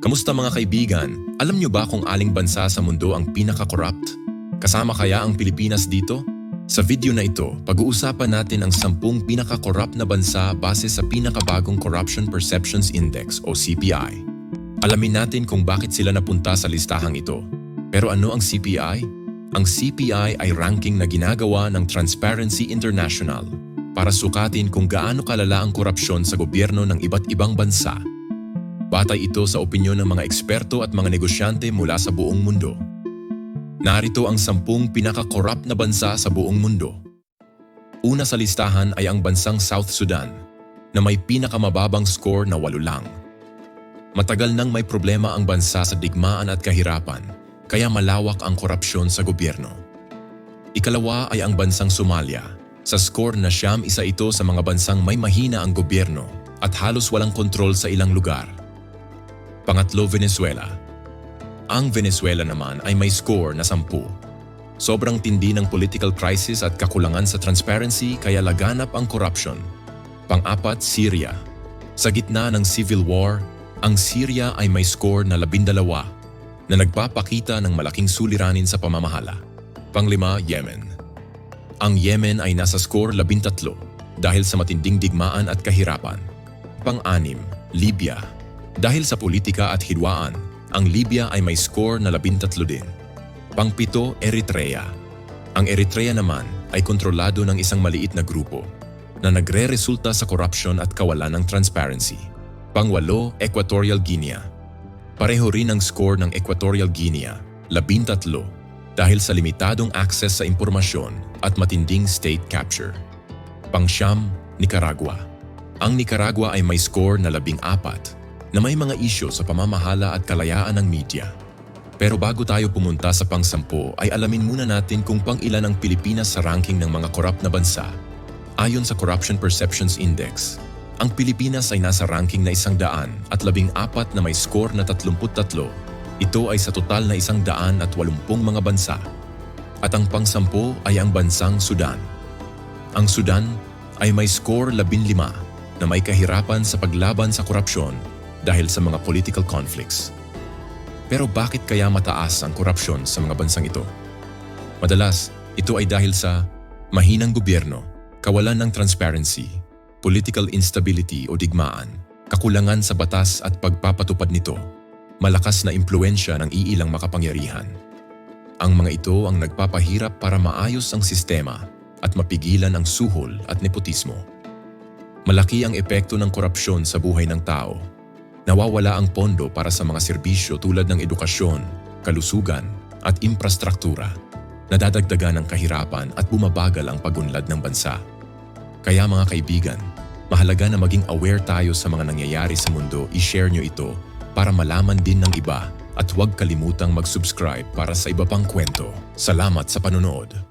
Kamusta mga kaibigan? Alam niyo ba kung aling bansa sa mundo ang pinaka-corrupt? Kasama kaya ang Pilipinas dito? Sa video na ito, pag-uusapan natin ang sampung pinaka-corrupt na bansa base sa pinakabagong Corruption Perceptions Index o CPI. Alamin natin kung bakit sila napunta sa listahang ito. Pero ano ang CPI? Ang CPI ay ranking na ginagawa ng Transparency International para sukatin kung gaano kalala ang korupsyon sa gobyerno ng iba't ibang bansa. Batay ito sa opinyon ng mga eksperto at mga negosyante mula sa buong mundo. Narito ang sampung pinaka-corrupt na bansa sa buong mundo. Una sa listahan ay ang bansang South Sudan na may pinakamababang score na walo lang. Matagal nang may problema ang bansa sa digmaan at kahirapan kaya malawak ang korupsyon sa gobyerno. Ikalawa ay ang bansang Somalia. Sa score na siyam isa ito sa mga bansang may mahina ang gobyerno at halos walang kontrol sa ilang lugar. Pangatlo, Venezuela. Ang Venezuela naman ay may score na sampu. Sobrang tindi ng political crisis at kakulangan sa transparency kaya laganap ang corruption. Pang-apat, Syria. Sa gitna ng civil war, ang Syria ay may score na labindalawa na nagpapakita ng malaking suliranin sa pamamahala. Panglima, Yemen. Ang Yemen ay nasa score labintatlo dahil sa matinding digmaan at kahirapan. Pang-anim, Libya. Dahil sa politika at hidwaan, ang Libya ay may score na labintatlo din. Pangpito, Eritrea. Ang Eritrea naman ay kontrolado ng isang maliit na grupo na nagre-resulta sa corruption at kawalan ng transparency. Pangwalo, Equatorial Guinea. Pareho rin ang score ng Equatorial Guinea, labintatlo, dahil sa limitadong access sa impormasyon at matinding state capture. Pangsyam, Nicaragua. Ang Nicaragua ay may score na labing apat na may mga isyo sa pamamahala at kalayaan ng media. Pero bago tayo pumunta sa pangsampo ay alamin muna natin kung pang ilan ang Pilipinas sa ranking ng mga korap na bansa. Ayon sa Corruption Perceptions Index, ang Pilipinas ay nasa ranking na isang daan at labing apat na may score na 33. Ito ay sa total na isang daan at walumpung mga bansa. At ang pangsampo ay ang bansang Sudan. Ang Sudan ay may score 15 na may kahirapan sa paglaban sa korupsyon dahil sa mga political conflicts. Pero bakit kaya mataas ang korupsyon sa mga bansang ito? Madalas, ito ay dahil sa mahinang gobyerno, kawalan ng transparency, political instability o digmaan, kakulangan sa batas at pagpapatupad nito, malakas na impluensya ng iilang makapangyarihan. Ang mga ito ang nagpapahirap para maayos ang sistema at mapigilan ang suhol at nepotismo. Malaki ang epekto ng korupsyon sa buhay ng tao. Nawawala ang pondo para sa mga serbisyo tulad ng edukasyon, kalusugan at infrastruktura. Nadadagdagan ang kahirapan at bumabagal ang pagunlad ng bansa. Kaya mga kaibigan, mahalaga na maging aware tayo sa mga nangyayari sa mundo, i-share nyo ito para malaman din ng iba at huwag kalimutang mag-subscribe para sa iba pang kwento. Salamat sa panonood.